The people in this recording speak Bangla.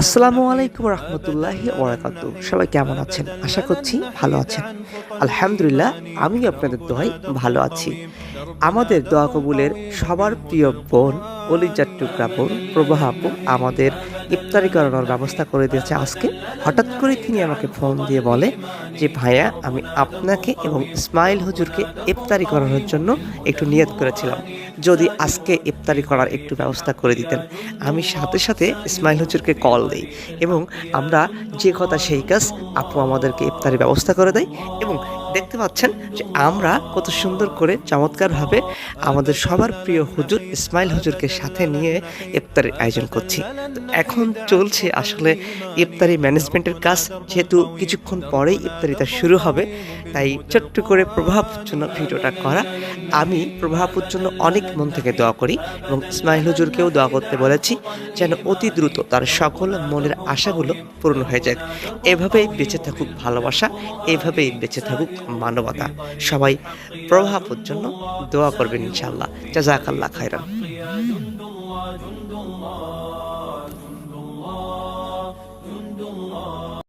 আসসালামু আলাইকুম রহমতুল্লাহি ওরাকাতু সবাই কেমন আছেন? আশা করছি ভালো আছেন। আলহামদুলিল্লাহ আমি আপনাদের দোয়াই ভালো আছি। আমাদের দোয়া কবুলের সবার প্রিয় বোন অলিজার টুকরা বোন প্রবাহ আপু, আমাদের ইফতারি করানোর ব্যবস্থা করে দিয়েছে আজকে। হঠাৎ করে তিনি আমাকে ফোন দিয়ে বলে যে, ভাইয়া, আমি আপনাকে এবং ইসমাইল হুজুরকে ইফতারি করানোর জন্য একটু নিয়ত করেছিলাম। যদি আজকে ইফতারি করার একটু ব্যবস্থা করে দিতেন, আমি সাথে সাথে ইসমাইল হুজুরকে কল দিই এবং আমরা যে কথা সেই কাজ, আপু আমাদেরকে ইফতারি ব্যবস্থা করে দেয় এবং দেখতে পাচ্ছেন যে আমরা কত সুন্দর করে চমৎকারভাবে আমাদের সবার প্রিয় হুজুর ইসমাইল হুজুরকে সাথে নিয়ে ইফতারির আয়োজন করছি। তো এখন চলছে আসলে ইফতারি ম্যানেজমেন্টের কাজ, যেহেতু কিছুক্ষণ পরেই ইফতারিটা শুরু হবে, তাই ছোট্ট করে প্রভাবর জন্য ভিডিওটা করা। আমি প্রভাবের জন্য অনেক মন থেকে দোয়া করি এবং ইসমাইল হুজুরকেও দোয়া করতে বলেছি যেন অতি দ্রুত তার সকল মনের আশাগুলো পূরণ হয়ে যাক। এভাবেই বেঁচে থাকুক ভালোবাসা, এভাবেই বেঁচে থাকুক মানবতা। সবাই প্রভাবের জন্য দোয়া করবেন ইনশাল্লাহ জাজাকাল্লাহ খাইরান